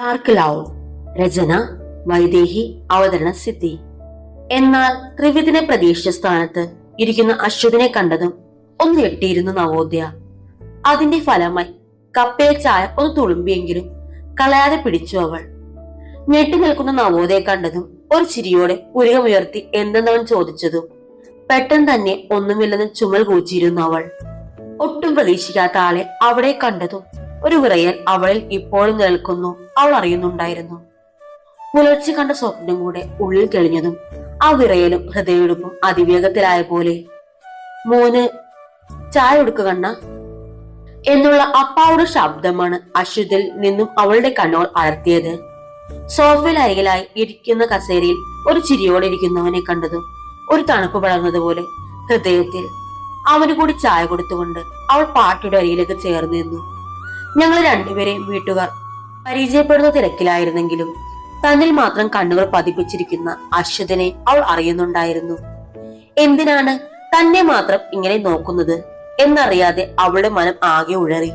Dark love രചന വൈദേഹി അവതരണ സിദ്ധി. എന്നാൽ ത്രിവിധിനെ പ്രതീക്ഷിച്ച സ്ഥാനത്ത് ഇരിക്കുന്ന അശ്വതിനെ കണ്ടതും ഒന്ന് ഞെട്ടിയിരുന്നു നവോദയ. അതിന്റെ ഫലമായി കപ്പയെ ചായ ഒന്ന് തുളുമ്പിയെങ്കിലും കളയാതെ പിടിച്ചു അവൾ. ഞെട്ടി നിൽക്കുന്ന നവോദയെ കണ്ടതും ഒരു ചിരിയോടെ പുരികമുയർത്തി എന്തെന്നവൻ ചോദിച്ചതും പെട്ടെന്ന് തന്നെ ഒന്നുമില്ലെന്ന് ചുമൽ കൂച്ചിരുന്നു അവൾ. ഒട്ടും പ്രതീക്ഷിക്കാത്ത ആളെ അവിടെ കണ്ടതും ഒരു വിറയൽ അവളിൽ ഇപ്പോഴും നിൽക്കുന്നു അവൾ അറിയുന്നുണ്ടായിരുന്നു. പുലർച്ചെ കണ്ട സ്വപ്നം കൂടെ ഉള്ളിൽ തെളിഞ്ഞതും ആ വിറയലും ഹൃദയമെടുപ്പും അതിവേഗത്തിലായ പോലെ. മോന് ചായ എടുക്കുക കണ്ണ എന്നുള്ള അപ്പാവുടെ ശബ്ദമാണ് അശ്വതിൽ നിന്നും അവളുടെ കണ്ണുകൾ അലർത്തിയത്. സോഫയിൽ അരികിലായി ഇരിക്കുന്ന കസേരയിൽ ഒരു ചിരിയോടെ ഇരിക്കുന്നവനെ കണ്ടതും ഒരു തണുപ്പ് പടർന്നതുപോലെ ഹൃദയത്തിൽ അവന് കൂടി ചായ കൊടുത്തുകൊണ്ട് അവൾ പാട്ടിയുടെ അരികിലേക്ക് ചേർന്ന് നിന്നു. ഞങ്ങൾ രണ്ടുപേരെയും വീട്ടുകാർ പരിചയപ്പെടുന്ന തിരക്കിലായിരുന്നെങ്കിലും തന്നിൽ മാത്രം കണ്ണുകൾ പതിപ്പിച്ചിരിക്കുന്ന അശ്വതിനെ അവൾ അറിയുന്നുണ്ടായിരുന്നു. എന്തിനാണ് തന്നെ മാത്രം ഇങ്ങനെ നോക്കുന്നത് എന്നറിയാതെ അവളുടെ മനം ആകെ ഉഴറി.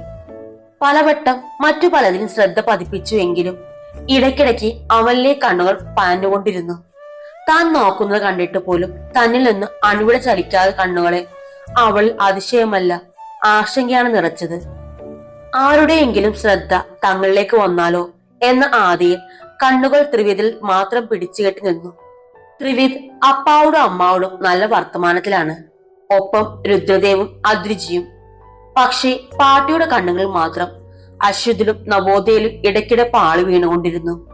പലവട്ടം മറ്റു പലതിനും ശ്രദ്ധ പതിപ്പിച്ചു എങ്കിലും ഇടയ്ക്കിടയ്ക്ക് അവനിലെ കണ്ണുകൾ പാഞ്ഞുകൊണ്ടിരുന്നു. താൻ നോക്കുന്നത് കണ്ടിട്ട് പോലും തന്നിൽ നിന്ന് അണുവിടെ ചലിക്കാതെ കണ്ണുകളെ അവൾ അതിശയമല്ല ആശങ്കയാണ് നിറച്ചത്. ആരുടെയെങ്കിലും ശ്രദ്ധ തങ്ങളിലേക്ക് വന്നാലോ എന്ന ആദിയിൽ കണ്ണുകൾ ത്രിവിധിൽ മാത്രം പിടിച്ചുകെട്ടി നിന്നു. ത്രിവിധ് അപ്പാവോടും അമ്മാവോടും നല്ല വർത്തമാനത്തിലാണ്. ഒപ്പം രുദ്രദേവും അദ്രിജിയും പക്ഷേ പാട്ടിയുടെ കണ്ണുകൾ മാത്രം അശ്വതിലും നവോദയയിലും ഇടയ്ക്കിടെ പാളി വീണുകൊണ്ടിരുന്നു.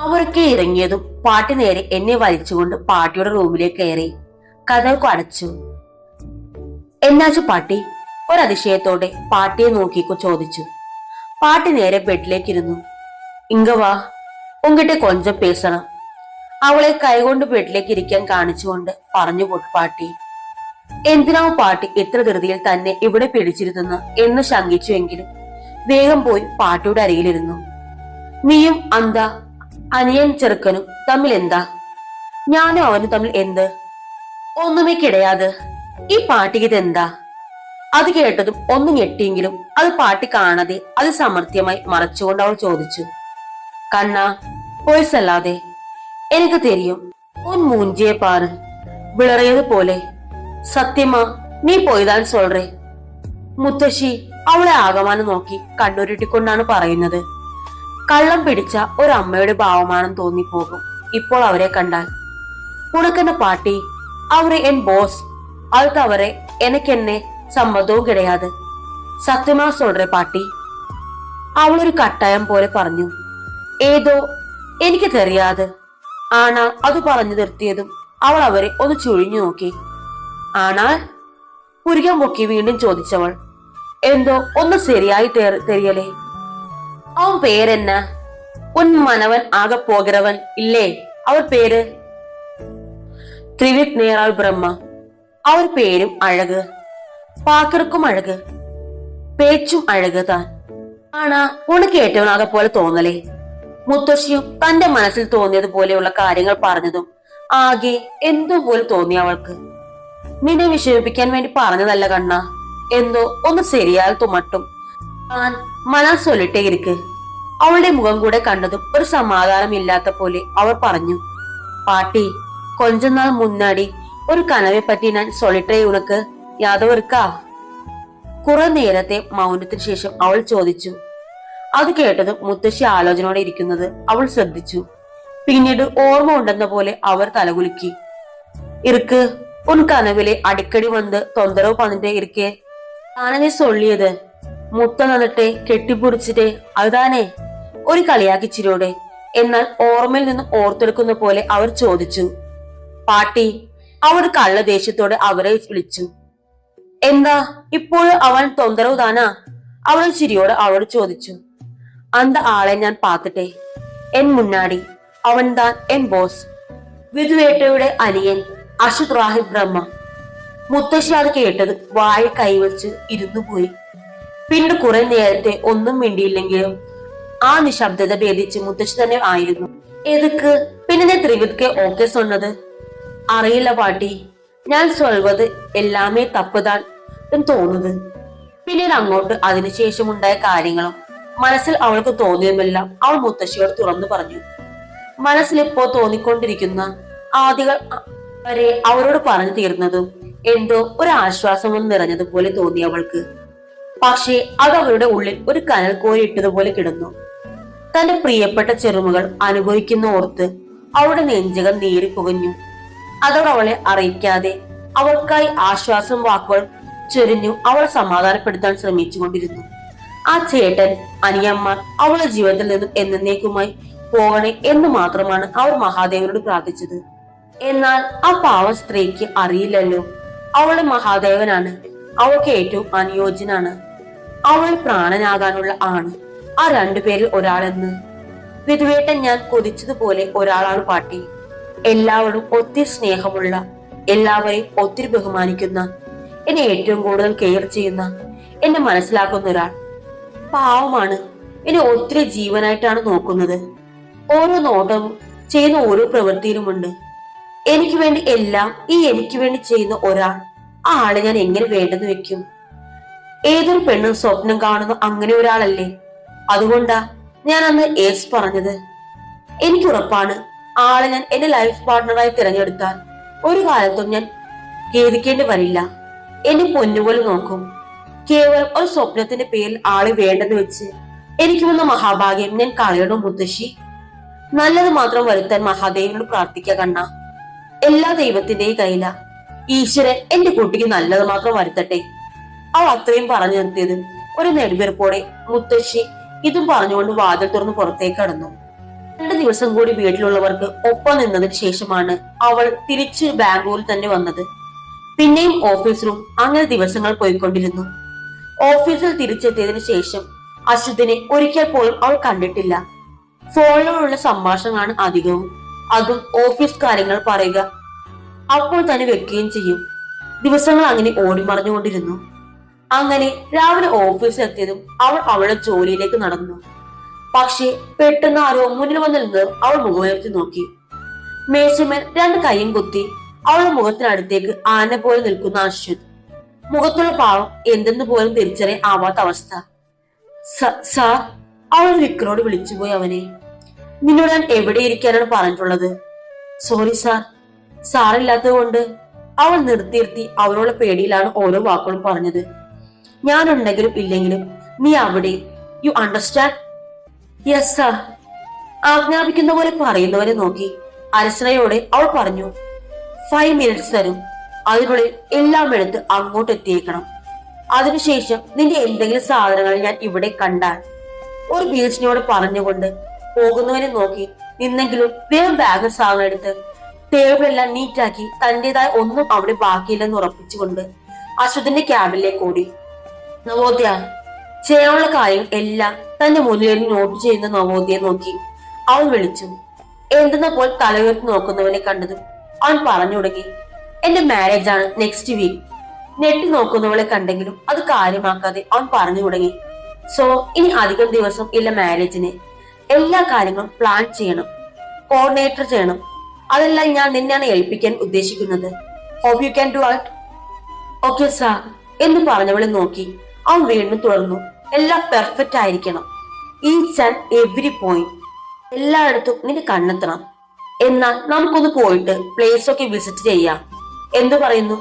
അവരൊക്കെ ഇറങ്ങിയതും പാട്ടി നേരെ എന്നെ വലിച്ചുകൊണ്ട് പാട്ടിയുടെ റൂമിലേക്ക് കയറി കഥകൾക്ക് അടച്ചു. എന്നാച്ചു പാട്ടി ഒരതിശയത്തോടെ പാട്ടിയെ നോക്കിക്കോ ചോദിച്ചു. പാട്ടി നേരെ ബെഡിലേക്കിരുന്നു. ഇങ്കവാ ഉങ്കിട്ട് കൊഞ്ചം പേസണം. അവളെ കൈകൊണ്ട് ബെഡിലേക്ക് ഇരിക്കാൻ കാണിച്ചുകൊണ്ട് പറഞ്ഞു പോട്ട്. പാട്ടി എന്തിനാവും പാട്ടി ഇത്ര ധൃതിയിൽ തന്നെ ഇവിടെ പിടിച്ചിരുത്തുന്ന എന്ന് ശങ്കിച്ചുവെങ്കിലും വേഗം പോയി പാട്ടിയുടെ അരികിലിരുന്നു. നീയും അന്താ അനിയൻ ചെറുക്കനും തമ്മിൽ എന്താ? ഞാനും അവനും തമ്മിൽ എന്ത്? ഒന്നുമേ കിടയാത്. ഈ പാട്ടിക്ക് ഇതെന്താ? അത് കേട്ടതും ഒന്ന് ഞെട്ടിയെങ്കിലും അത് പാട്ടി കാണാതെ അത് സമർത്ഥ്യമായി മറച്ചുകൊണ്ട് അവൾ ചോദിച്ചു കണ്ണ പോയിസല്ലാതെ എനിക്ക് തെരിയും. ഉൻ മൂഞ്ചിയെ പാറ്. വിളറിയത് പോലെ സത്യമാ നീ പോയതാൻ സോൾറേ മുത്തശ്ശി അവളെ ആകമാനം നോക്കി കണ്ണുരുട്ടിക്കൊണ്ടാണ് പറയുന്നത്. കള്ളം പിടിച്ച ഒരു അമ്മയുടെ ഭാവമാണെന്ന് തോന്നിപ്പോകും ഇപ്പോൾ അവരെ കണ്ടാൽ. ഉണക്കെന്ന പാട്ടി അവരെ എൻ ബോസ്. അത് തവറെ എനക്കെന്നെ സമ്മതവും കിടയാതെ സത്യമാ സൊල්றേ പാട്ടി. അവളൊരു കട്ടായം പോലെ പറഞ്ഞു ഏതോ എനിക്ക് തെറിയാതെ. ആണ അത് പറഞ്ഞു നിർത്തിയതും അവൾ അവരെ ഒന്ന് ചുഴിഞ്ഞു നോക്കി. ആണാ? പുരികം പൊക്കി വീണ്ടും ചോദിച്ചവൾ എന്തോ ഒന്ന് ശരിയായി തെറിയലേ അവൻ പേരെന്നാ? ഉൻ മനവൻ ആകെ പോകരവൻ ഇല്ലേ? അവർ പേര്? ത്രിവിത് ബ്രഹ്മ. അവർ പേരും അഴക്. പാക്കർക്കും അഴക്. പേച്ചും അഴക് താൻ. ആണാ ഉണക്ക് ഏറ്റവനാകെ പോലെ തോന്നലേ. മുത്തശ്ശിയും തന്റെ മനസ്സിൽ തോന്നിയതുപോലെയുള്ള കാര്യങ്ങൾ പറഞ്ഞതും ആകെ എന്തോ പോലെ തോന്നി അവൾക്ക്. നിന്നെ വിഷമിപ്പിക്കാൻ വേണ്ടി പറഞ്ഞതല്ല കണ്ണ. എന്തോ ഒന്ന് ശരിയാൽ തുമട്ടും. താൻ മനാ ഇരിക്ക്. അവളുടെ മുഖം കൂടെ കണ്ടതും ഒരു സമാധാനം ഇല്ലാത്ത പോലെ അവൾ പറഞ്ഞു പാട്ടി കൊഞ്ചനാൾ മുന്നാടി ഒരു കനവെ പറ്റി ഞാൻ സൊല്ലിട്ടേ ഉനക്ക്. യാദവർക്കാ? കുറെ നേരത്തെ മൗനത്തിന് ശേഷം അവൾ ചോദിച്ചു. അത് കേട്ടത് മുത്തശ്ശി ആലോചനയോടെ ഇരിക്കുന്നത് അവൾ ശ്രദ്ധിച്ചു. പിന്നീട് ഓർമ്മ ഉണ്ടെന്ന പോലെ അവർ തലകുലുക്കി. ഇറുക്ക് ഉൻ കനവിലെ അടിക്കടി വന്ന് തൊന്തരവ് പണിട്ട് ഇരിക്കെ. താനെ സൊള്ളിയത്? മുത്ത നന്നിട്ടെ കെട്ടിപ്പൊടിച്ചിട്ടെ. അതുതാനെ ഒരു കളിയാക്കിച്ചിരിയോടെ എന്നാൽ ഓർമ്മയിൽ നിന്ന് ഓർത്തെടുക്കുന്ന പോലെ അവർ ചോദിച്ചു. പാട്ടി അവർ കള്ള ദേഷ്യത്തോടെ അവരെ വിളിച്ചു. എന്താ? ഇപ്പോഴും അവൻ തൊന്തരവ് താനാ അവൾ ചിരിയോട് അവളോട് ചോദിച്ചു. അന്ത ആളെ ഞാൻ പാത്തട്ടെ. എൻ മുന്നാടി. അവൻ താൻ എൻ ബോസ്. വിധുവേട്ടയുടെ അനിയൻ അശുത് റാഹിബ് ബ്രഹ്മ. മുത്തശ്ശി അത് കേട്ടത് വായ കൈവച്ച് ഇരുന്നു പോയി. പിന്നെ കുറെ നേരത്തെ ഒന്നും മിണ്ടിയില്ലെങ്കിലും ആ നിശബ്ദത ഭേദിച്ച് മുത്തശ്ശി തന്നെ ആയിരുന്നു. എതുക്ക്? പിന്നെ ത്രിവിത്ക്ക് ഓക്കെ സൊന്നത്? അറിയില്ല പാട്ടി. ഞാൻ സ്വൽവത് എല്ലാമേ തപ്പുതാൽ എന്ന് തോന്നുന്നത്. പിന്നീട് അങ്ങോട്ട് അതിനുശേഷമുണ്ടായ കാര്യങ്ങളും മനസ്സിൽ അവൾക്ക് തോന്നിയതുമെല്ലാം അവൾ മുത്തശ്ശിയോട് തുറന്നു പറഞ്ഞു. മനസ്സിലിപ്പോ തോന്നിക്കൊണ്ടിരിക്കുന്ന ആദികൾ വരെ അവരോട് പറഞ്ഞു തീർന്നതും എന്തോ ഒരു ആശ്വാസമൊന്നും നിറഞ്ഞതുപോലെ തോന്നി അവൾക്ക്. പക്ഷേ അത് അവരുടെ ഉള്ളിൽ ഒരു കനൽ കോരി ഇട്ടതുപോലെ കിടന്നു. തന്റെ പ്രിയപ്പെട്ട ചെറുമകൾ അനുഭവിക്കുന്ന ഓർത്ത് അവളുടെ നെഞ്ചകൾ നേരി പുകഞ്ഞു അതോട് അവളെ അറിയിക്കാതെ അവൾക്കായി ആശ്വാസം വാക്കുകൾ ചൊരിഞ്ഞു അവൾ സമാധാനപ്പെടുത്താൻ ശ്രമിച്ചുകൊണ്ടിരുന്നു. ആ ചേട്ടൻ അനിയമ്മ അവളുടെ ജീവിതത്തിൽ നിന്നും എന്നേക്കുമായി പോകണേ എന്ന് മാത്രമാണ് അവർ മഹാദേവനോട് പ്രാർത്ഥിച്ചത്. എന്നാൽ ആ പാവ സ്ത്രീക്ക് അറിയില്ലല്ലോ. അവളുടെ മഹാദേവനാണ്. അവൾക്ക് ഏറ്റവും അനുയോജ്യനാണ്. അവൾ പ്രാണനാകാനുള്ള ആണ്. ആ രണ്ടുപേരിൽ ഒരാളെന്ന്. വിധുവേട്ടൻ ഞാൻ കൊതിച്ചതുപോലെ ഒരാളാണ് പാട്ടി. എല്ലാവരും ഒത്തിരി സ്നേഹമുള്ള എല്ലാവരെയും ഒത്തിരി ബഹുമാനിക്കുന്ന എന്നെ ഏറ്റവും കൂടുതൽ കെയർ ചെയ്യുന്ന എന്നെ മനസ്സിലാക്കുന്ന ഒരാൾ. പാവമാണ്. എന്നെ ഒത്തിരി ജീവനായിട്ടാണ് നോക്കുന്നത്. ഓരോ നോട്ടവും ചെയ്യുന്ന ഓരോ പ്രവൃത്തിയിലുമുണ്ട്. എനിക്ക് വേണ്ടി എല്ലാം ഈ എനിക്ക് വേണ്ടി ചെയ്യുന്ന ഒരാൾ ആ ആളെ ഞാൻ എങ്ങനെ വേണ്ടെന്ന് വെക്കും? ഏതൊരു പെണ്ണും സ്വപ്നം കാണുന്ന അങ്ങനെ ഒരാളല്ലേ? അതുകൊണ്ടാ ഞാൻ അന്ന് ഏസ് പറഞ്ഞത്. എനിക്ക് ഉറപ്പാണ് ആളെ ഞാൻ എന്റെ ലൈഫ് പാർട്ണറായി തിരഞ്ഞെടുത്താൽ ഒരു കാലത്തും ഞാൻ ഖേദിക്കേണ്ടി വരില്ല. എന്നെ പൊന്നുപോലെ നോക്കും. കേവലം ഒരു സ്വപ്നത്തിന്റെ പേരിൽ ആളെ വേണ്ടെന്ന് വെച്ച് എനിക്ക് വന്ന മഹാഭാഗ്യം ഞാൻ കളയണു മുത്തശ്ശി. നല്ലത് മാത്രം വരുത്താൻ മഹാദേവനോട് പ്രാർത്ഥിക്കുക കണ്ണ. എല്ലാ ദൈവത്തിന്റെയും കയ്യില. ഈശ്വരൻ എന്റെ കുട്ടിക്ക് നല്ലത് മാത്രം വരുത്തട്ടെ. അവൾ അത്രയും പറഞ്ഞു നിർത്തിയത് ഒരു നെടുവീർപ്പോടെ മുത്തശ്ശി ഇതും പറഞ്ഞുകൊണ്ട് വാതിൽ തുറന്ന് പുറത്തേക്ക് കടന്നു. രണ്ടു ദിവസം കൂടി വീട്ടിലുള്ളവർക്ക് ഒപ്പം നിന്നതിന് ശേഷമാണ് അവൾ തിരിച്ച് ബാംഗ്ലൂരിൽ തന്നെ വന്നത്. പിന്നെയും ഓഫീസിലും അങ്ങനെ ദിവസങ്ങൾ പോയിക്കൊണ്ടിരുന്നു. ഓഫീസിൽ തിരിച്ചെത്തിയതിനു ശേഷം അശ്വതിനെ ഒരിക്കൽ പോലും അവൾ കണ്ടിട്ടില്ല. ഫോണിലുള്ള സംഭാഷണമാണ് അധികവും. അതും ഓഫീസ് കാര്യങ്ങൾ പറയുക അപ്പോൾ തന്നെ വെക്കുകയും ചെയ്യും. ദിവസങ്ങൾ അങ്ങനെ ഓടിമറിഞ്ഞുകൊണ്ടിരുന്നു. അങ്ങനെ രാവിലെ ഓഫീസിൽ എത്തിയതും അവൾ അവളുടെ ജോലിയിലേക്ക് നടന്നു. പക്ഷേ പെട്ടെന്ന് ആരോ മുന്നിൽ വന്ന് നിന്ന് അവൾ മുഖമുയർത്തി നോക്കി. മേശമേൽ രണ്ട് കൈയും കുത്തി അവളുടെ മുഖത്തിനടുത്തേക്ക് ആന പോലെ നിൽക്കുന്ന അശ്വത് മുഖത്തുള്ള പാവം എന്തെന്ന് പോലും തിരിച്ചറിയാൻ ആവാത്ത അവസ്ഥ. "സ- സാർ അവൾ വിക്രോട് വിളിച്ചുപോയി അവനെ. നിന്നോട് ഞാൻ എവിടെ ഇരിക്കാനാണ് പറഞ്ഞിട്ടുള്ളത്? സോറി സാർ സാറില്ലാത്തത് കൊണ്ട് അവൾ നിർത്തിയിരുത്തി അവളുടെ പേടിയിലാണ് ഓരോ വാക്കുകളും പറഞ്ഞത്. ഞാനുണ്ടെങ്കിലും ഇല്ലെങ്കിലും നീ അവിടെ. യു അണ്ടർസ്റ്റാൻഡ് യെസ് സാർ ആജ്ഞാപിക്കുന്ന പോലെ പറയുന്നവരെ നോക്കി. അരസനയോടെ അവൾ പറഞ്ഞു ഫൈവ് മിനിറ്റ്സ് തരും. അതിനുള്ളിൽ എല്ലാം എടുത്ത് അങ്ങോട്ട് എത്തിയേക്കണം. അതിനുശേഷം നിന്റെ എന്തെങ്കിലും സാധനങ്ങൾ ഞാൻ ഇവിടെ കണ്ടാൽ. ഒരു ഭീഷണിയോട് പറഞ്ഞുകൊണ്ട് പോകുന്നവനെ നോക്കി നിന്നെങ്കിലും വേഗം ബാഗ് സാധനം എടുത്ത് ടേബിളെല്ലാം നീറ്റാക്കി തന്റേതായ ഒന്നും അവിടെ ബാക്കിയില്ലെന്ന് ഉറപ്പിച്ചുകൊണ്ട് അശ്വതിന്റെ ക്യാബിലേക്ക് ഓടി. നവോദയ ചെയ്യാനുള്ള കാര്യം എല്ലാം തന്റെ മുന്നിൽ നോട്ട് ചെയ്യുന്ന നവോദയെ നോക്കി. അവൻ വിളിച്ചു. എന്തെന്നപ്പോൾ തലയുയർത്തി നോക്കുന്നവനെ കണ്ടതും അവൻ പറഞ്ഞു തുടങ്ങി. എന്റെ മാരേജ് ആണ് നെക്സ്റ്റ് വീക്ക് നെട്ടി നോക്കുന്നവളെ കണ്ടെങ്കിലും അത് കാര്യമാക്കാതെ അവൻ പറഞ്ഞു തുടങ്ങി. സോ ഇനി അധികം ദിവസം ഇല്ല മാരേജിന് എല്ലാ കാര്യങ്ങളും പ്ലാൻ ചെയ്യണം. കോർഡിനേറ്റർ ചെയ്യണം. അതെല്ലാം ഞാൻ നിന്നെയാണ് ഏൽപ്പിക്കാൻ ഉദ്ദേശിക്കുന്നത്. Hope you can do out okay sir എന്ന് പറഞ്ഞവളെ നോക്കി. അവൻ വീണ്ടും തുടർന്നു. എല്ലാം പെർഫെക്റ്റ് ആയിരിക്കണം. ഈച്ച് ആൻഡ് എവറി പോയിന്റ് എല്ലായിടത്തും നിന്റെ കണ്ണെത്തണം. എന്നാൽ നമുക്കൊന്ന് പോയിട്ട് പ്ലേസ് ഒക്കെ വിസിറ്റ് ചെയ്യാം. എന്തു പറയുന്നു?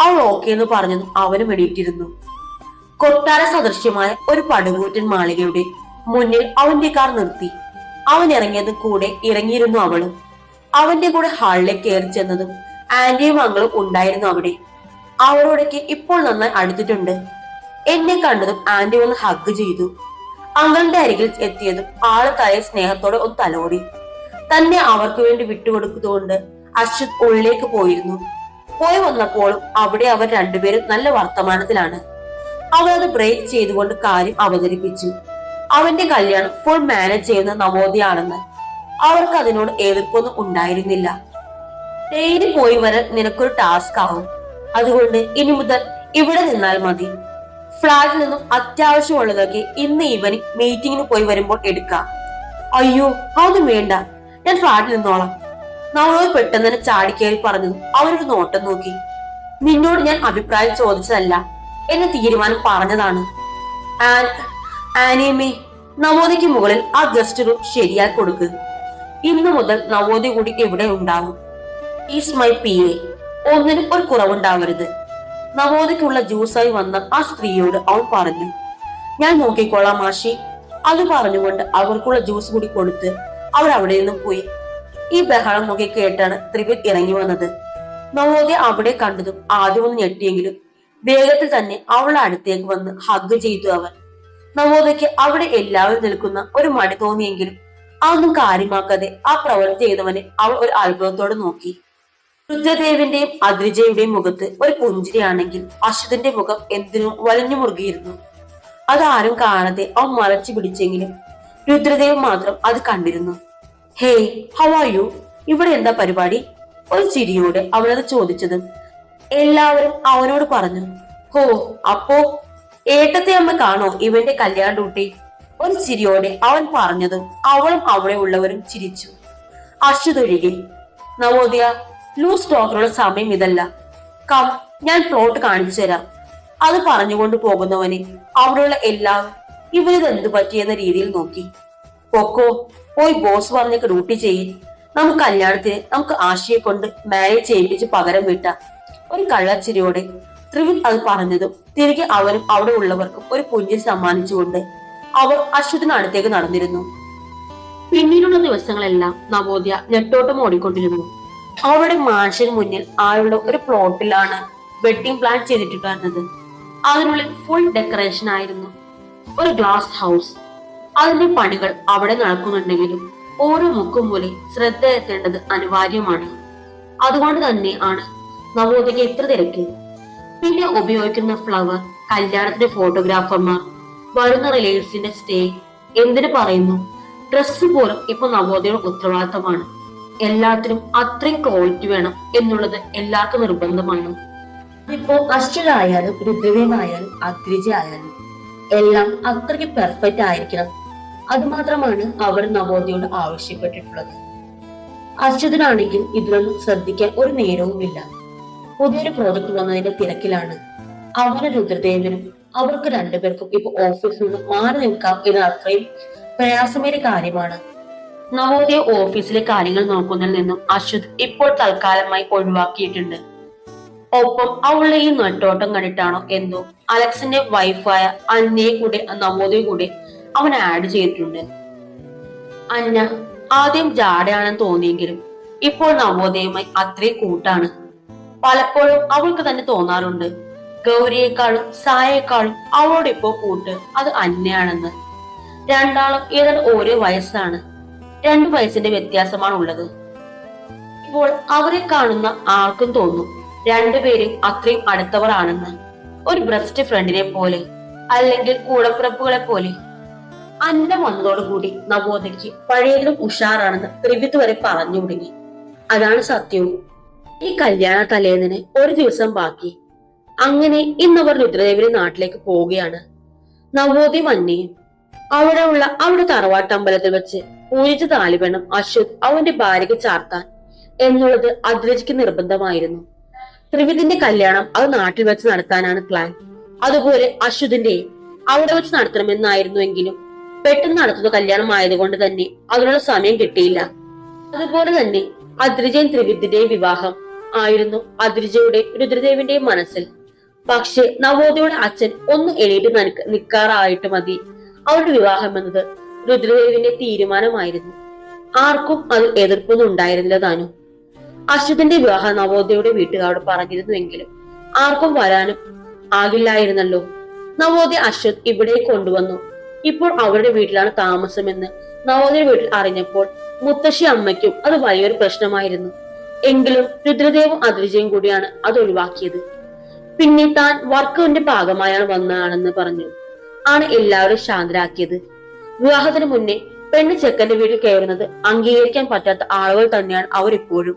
അവൾ ഓക്കെ എന്ന് പറഞ്ഞു അവനും എണീറ്റിരുന്നു. കൊട്ടാര സദൃശ്യമായ ഒരു പടുകൂറ്റൻ മാളികയുടെ മുന്നിൽ അവന്റെ കാർ നിർത്തി. അവൻ ഇറങ്ങിയത് കൂടെ ഇറങ്ങിയിരുന്നു അവളും. അവന്റെ കൂടെ ഹാളിലേക്ക് കയറി ചെന്നതും ആന്റിയും മകളും ഉണ്ടായിരുന്നു അവിടെ. അവരോടൊക്കെ ഇപ്പോൾ നന്നായി അടുത്തിട്ടുണ്ട്. എന്നെ കണ്ടതും ആന്റി ഒന്ന് ഹഗ് ചെയ്തു. അങ്കിളിന്റെ അരികിൽ എത്തിയതും ആൾ തലയെ സ്നേഹത്തോടെ ഒന്ന് തലോടി. തന്നെ അവർക്ക് വേണ്ടി വിട്ടുകൊടുക്കുന്നതുകൊണ്ട് അശ്വത് ഉള്ളിലേക്ക് പോയിരുന്നു. പോയി വന്നപ്പോഴും അവിടെ അവർ രണ്ടുപേരും നല്ല വർത്തമാനത്തിലാണ്. അവർ അത് ബ്രേക്ക് ചെയ്തുകൊണ്ട് കാര്യം അവതരിപ്പിച്ചു. അവന്റെ കല്യാണം ഫുൾ മാനേജ് ചെയ്യുന്ന നവോദയാണെന്ന്. അവർക്ക് അതിനോട് എതിർപ്പൊന്നും ഉണ്ടായിരുന്നില്ല. ഡെയിലി പോയി വരാൻ നിനക്കൊരു ടാസ്ക് ആവും. അതുകൊണ്ട് ഇനി മുതൽ ഇവിടെ നിന്നാൽ മതി. ഫ്ലാറ്റിൽ നിന്നും അത്യാവശ്യമുള്ളതൊക്കെ ഇന്ന് ഈവനിങ് മീറ്റിംഗിന് പോയി വരുമ്പോൾ എടുക്കാം. അയ്യോ അതൊന്നും വേണ്ട. ഞാൻ ഫ്ലാറ്റിൽ നിന്നോളാം. നമ്മളോട് പെട്ടെന്ന് തന്നെ ചാടിക്കയറി പറഞ്ഞു. അവരൊരു നോട്ടം നോക്കി. നിന്നോട് ഞാൻ അഭിപ്രായം ചോദിച്ചതല്ല. എന്നെ തീരുമാനം പറഞ്ഞതാണ്. ആനിയമ്മേ നവോദയ്ക്ക് മുകളിൽ ആ ഗസ്റ്റ് റൂം ശരിയായി കൊടുക്കുക ഇന്നു മുതൽ നവോദയ കൂടി ഇവിടെ ഉണ്ടാവും. Is my P A. ഒന്നിനും ഒരു കുറവുണ്ടാവരുത്. നവോദയ്ക്കുള്ള ജ്യൂസായി വന്ന ആ സ്ത്രീയോട് അവൻ പറഞ്ഞു ഞാൻ നോക്കിക്കോളാം മാഷി. അത് പറഞ്ഞുകൊണ്ട് അവർക്കുള്ള ജ്യൂസ് കൂടി കൊടുത്ത് അവർ അവിടെ നിന്നും പോയി. ഈ ബഹളം നോക്കി കേട്ടാണ് ത്രിവിക് ഇറങ്ങി വന്നത്. നവോദയ അവിടെ കണ്ടതും ആദ്യം ഒന്ന് ഞെട്ടിയെങ്കിലും വേഗത്തിൽ തന്നെ അവളുടെ അടുത്തേക്ക് വന്ന് ഹഗ് ചെയ്തു അവൻ. നവോദയ്ക്ക് അവിടെ എല്ലാവരും നിൽക്കുന്ന ഒരു മടി തോന്നിയെങ്കിലും അതൊന്നും കാര്യമാക്കാതെ ആ പ്രവൃത്തി ചെയ്തവനെ അവൾ ഒരു അത്ഭുതത്തോടെ നോക്കി. രുദ്രദേവിന്റെയും അദ്രിജയുടെയും മുഖത്ത് ഒരു പുഞ്ചിരിയാണെങ്കിൽ അശ്വതിന്റെ മുഖം എന്തിനും വലഞ്ഞു മുറുകിയിരുന്നു. അതാരും കാണാതെ അവൻ മറച്ചു പിടിച്ചെങ്കിലും രുദ്രദേവ് മാത്രം അത് കണ്ടിരുന്നു. ഹേ ഹവായു ഇവിടെ എന്താ പരിപാടി? ഒരു ചിരിയോട് അവനത് ചോദിച്ചത് എല്ലാവരും അവനോട് പറഞ്ഞു ഹോ അപ്പോ ഏട്ടത്തെ അമ്മ കാണോ ഇവന്റെ കല്യാണ ഡ്യൂട്ടി? ഒരു ചിരിയോടെ അവൻ പറഞ്ഞതും അവളും അവിടെ ഉള്ളവരും ചിരിച്ചു. അശ്വതൊഴികെ നവോദയ ലൂസ് ടോക്കറുടെ സമയം ഇതല്ല. കം ഞാൻ പ്ലോട്ട് കാണിച്ചു തരാം. അത് പറഞ്ഞുകൊണ്ട് പോകുന്നവനെ അവിടെയുള്ള എല്ലാവരും ഇവരിത് എന്തു പറ്റിയെന്ന രീതിയിൽ നോക്കി. പൊക്കോ പോയി ബോസ് പറഞ്ഞേക്ക് ഡ്യൂട്ടി ചെയ്യ്. നമുക്ക് കല്യാണത്തിന് നമുക്ക് ആശയെ കൊണ്ട് മാരേജ് ചെയ്യിപ്പിച്ച് പകരം വിട്ട ഒരു കള്ളച്ചിരിയോടെ ത്രിവിൻ അത് പറഞ്ഞതും തിരികെ അവരും അവിടെ ഉള്ളവർക്കും ഒരു പുഞ്ചിരി സമ്മാനിച്ചുകൊണ്ട് അവർ അശ്വതിന് അടുത്തേക്ക് നടന്നിരുന്നു. പിന്നീടുള്ള ദിവസങ്ങളെല്ലാം നവോദയ നെട്ടോട്ടം ഓടിക്കൊണ്ടിരുന്നു. അവരുടെ മാഷിന് മുന്നിൽ ആയുള്ള ഒരു പ്ലോട്ടിലാണ് വെഡിങ് പ്ലാൻ ചെയ്തിട്ടുണ്ടായിരുന്നത് അതിനുള്ളിൽ ഫുൾ ഡെക്കറേഷൻ ആയിരുന്നു. ഒരു ഗ്ലാസ് ഹൗസ് അതിന്റെ പണികൾ അവിടെ നടക്കുന്നുണ്ടെങ്കിലും ഓരോ മുക്കും പോലെ ശ്രദ്ധ എത്തേണ്ടത് അനിവാര്യമാണ്. അതുകൊണ്ട് തന്നെ ആണ് നവോദയ്ക്ക് ഇത്ര തിരക്ക്. പിന്നെ ഉപയോഗിക്കുന്ന ഫ്ലവർ കല്യാണത്തിന്റെ ഫോട്ടോഗ്രാഫർമാർ വരുന്ന റിലേഴ്സിന്റെ സ്റ്റേ എന്തിനു പറയുന്നു? ഡ്രസ്സ് പോലും ഇപ്പൊ നവോദയുടെ ഉത്തരവാദിത്തമാണ്. എല്ലാത്തിനും അത്രയും ക്വാളിറ്റി വേണം എന്നുള്ളത് എല്ലാവർക്കും നിർബന്ധമാണ്. ഇപ്പോ അശ്വരായാലും രുദ്രവ്യമായാലും അഗ്രിജ ആയാലും എല്ലാം അത്രയ്ക്ക് പെർഫെക്റ്റ് ആയിരിക്കണം. അതുമാത്രമാണ് അവർ നവോദയോട് ആവശ്യപ്പെട്ടിട്ടുള്ളത്. അശ്വതിനാണെങ്കിൽ ഇതിലൊന്നും ശ്രദ്ധിക്കാൻ ഒരു നേരവുമില്ല പുതിയൊരു പ്രോജക്ട് വന്നതിന്റെ തിരക്കിലാണ്. അവന് രുദ്രദേവനും അവർക്ക് രണ്ടുപേർക്കും ഇപ്പൊ ഓഫീസിൽ നിന്ന് മാറി നിൽക്കാം എന്ന അത്രയും പ്രയാസമേറിയ കാര്യമാണ്. നവോദയ ഓഫീസിലെ കാര്യങ്ങൾ നോക്കുന്നതിൽ നിന്നും അശ്വത് ഇപ്പോൾ തൽക്കാലമായി ഒഴിവാക്കിയിട്ടുണ്ട്. ഒപ്പം അവളുടെ ഈ നെട്ടോട്ടം കണ്ടിട്ടാണോ എന്തോ അലക്സിന്റെ വൈഫായ അന്നയെ കൂടെ നവോദയ കൂടെ അവൻ ആഡ് ചെയ്തിട്ടുണ്ട്. അന്ന ആദ്യം ജാടയാണെന്ന് തോന്നിയെങ്കിലും ഇപ്പോൾ നവോദയമായി അത്രേ കൂട്ടാണ്. പലപ്പോഴും അവൾക്ക് തന്നെ തോന്നാറുണ്ട്. ഗൗരിയേക്കാളും സായേക്കാളും അവളോട് ഇപ്പോ കൂട്ട്. അത് അന്നയാണെന്ന്. രണ്ടാളും ഏതാണ്ട് ഓരോ വയസ്സാണ്. രണ്ടു വയസ്സിന്റെ വ്യത്യാസമാണ് ഉള്ളത് ഇപ്പോൾ അവരെ കാണുന്ന ആർക്കും തോന്നും രണ്ടുപേരും അത്രയും അടുത്തവർ ആണെന്ന് ഒരു ബ്രസ്റ്റ് ഫ്രണ്ടിനെ പോലെ അല്ലെങ്കിൽ കൂടപ്പിറപ്പുകളെ പോലെ. അന്ന വന്നതോടുകൂടി നവോദയ്ക്ക് പഴയതിലും ഉഷാറാണെന്ന് ത്രിവിത് വരെ പറഞ്ഞു തുടങ്ങി. അതാണ് സത്യവും. ഈ കല്യാണ തലേന്നിന് ഒരു ദിവസം ബാക്കി. അങ്ങനെ ഇന്നവർ രുദ്രദേവിന്റെ നാട്ടിലേക്ക് പോവുകയാണ്. നവോദി അവിടെ ഉള്ള അവിടെ തറവാട്ടമ്പലത്തിൽ വെച്ച് പൂജിച്ച താലിബണം അശ്വത് അവന്റെ ഭാര്യയ്ക്ക് ചാർത്താൻ എന്നുള്ളത് അദ്വജിക്ക് നിർബന്ധമായിരുന്നു. ത്രിവിധിന്റെ കല്യാണം അത് നാട്ടിൽ വെച്ച് നടത്താനാണ് പ്ലാൻ അതുപോലെ അശ്വതിന്റെയും അവിടെ വെച്ച് നടത്തണമെന്നായിരുന്നുവെങ്കിലും പെട്ടെന്ന് നടത്തുന്ന കല്യാണം ആയതുകൊണ്ട് തന്നെ അതിനുള്ള സമയം കിട്ടിയില്ല. അതുപോലെ തന്നെ അദ്രിജയും ത്രിവിധിന്റെയും വിവാഹം ആയിരുന്നു അദ്രിജയുടെ രുദ്രദേവിന്റെയും മനസ്സിൽ. പക്ഷെ നവോദയുടെ അച്ഛൻ ഒന്ന് എണീറ്റ് നിൽക്കാറായിട്ട് മതി. അവരുടെ വിവാഹം എന്നത് രുദ്രദേവിന്റെ തീരുമാനമായിരുന്നു. ആർക്കും അത് എതിർപ്പൊന്നും ഉണ്ടായിരുന്നില്ല താനും. അശ്വതിന്റെ വിവാഹം നവോദയയുടെ വീട്ടുകാരോട് പറഞ്ഞിരുന്നുവെങ്കിലും ആർക്കും വരാനും ആകില്ലായിരുന്നല്ലോ. നവോദയ അശ്വത് ഇവിടെ കൊണ്ടുവന്നു. ഇപ്പോൾ അവരുടെ വീട്ടിലാണ് താമസമെന്ന് നവോദയ വീട്ടിൽ അറിഞ്ഞപ്പോൾ മുത്തശ്ശി അമ്മയ്ക്കും അത് വലിയൊരു പ്രശ്നമായിരുന്നു. എങ്കിലും രുദ്രദേവും അതിവിജയും കൂടിയാണ് അത് ഒഴിവാക്കിയത്. പിന്നെ താൻ വർക്കുവിന്റെ ഭാഗമായാണ് വന്നതാണെന്ന് പറഞ്ഞു. ആണ് എല്ലാവരും ശാന്തരാക്കിയത്. വിവാഹത്തിന് മുന്നേ പെണ്ണ് ചെക്കന്റെ വീട്ടിൽ കയറുന്നത് അംഗീകരിക്കാൻ പറ്റാത്ത ആളുകൾ തന്നെയാണ് അവരിപ്പോഴും.